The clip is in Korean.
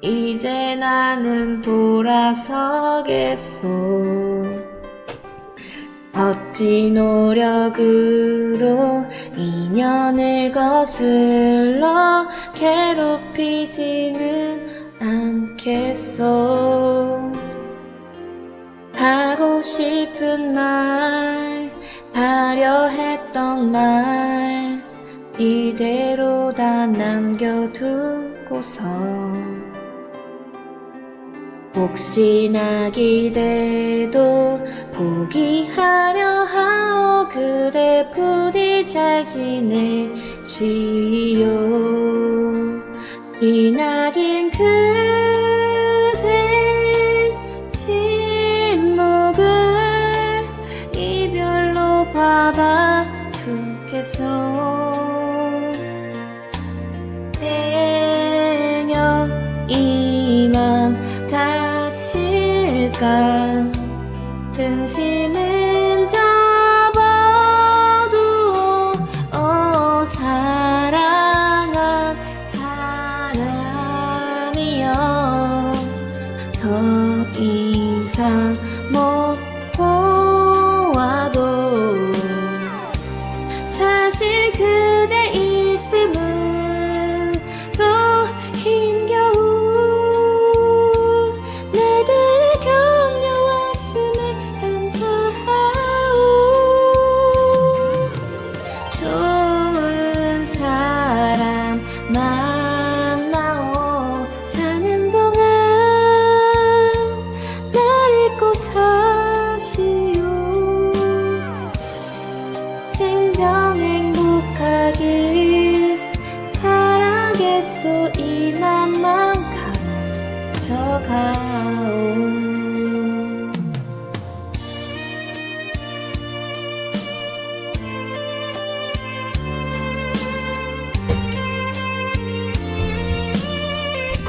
이제 나는 돌아서겠소. 어찌 노력으로 인연을 거슬러 괴롭히지는 않겠소. 하고 싶은 말, 하려 했던 말, 이대로 다 남겨두고서 혹시나 기대도 포기하려 하오. 그대 부디 잘 지내시오 기나긴 그대 침묵을 이별로 받아두겠소 다칠까 등심은 접어도 어 사랑한 사람이여. 더 이상 못 보아도 사실 그대 사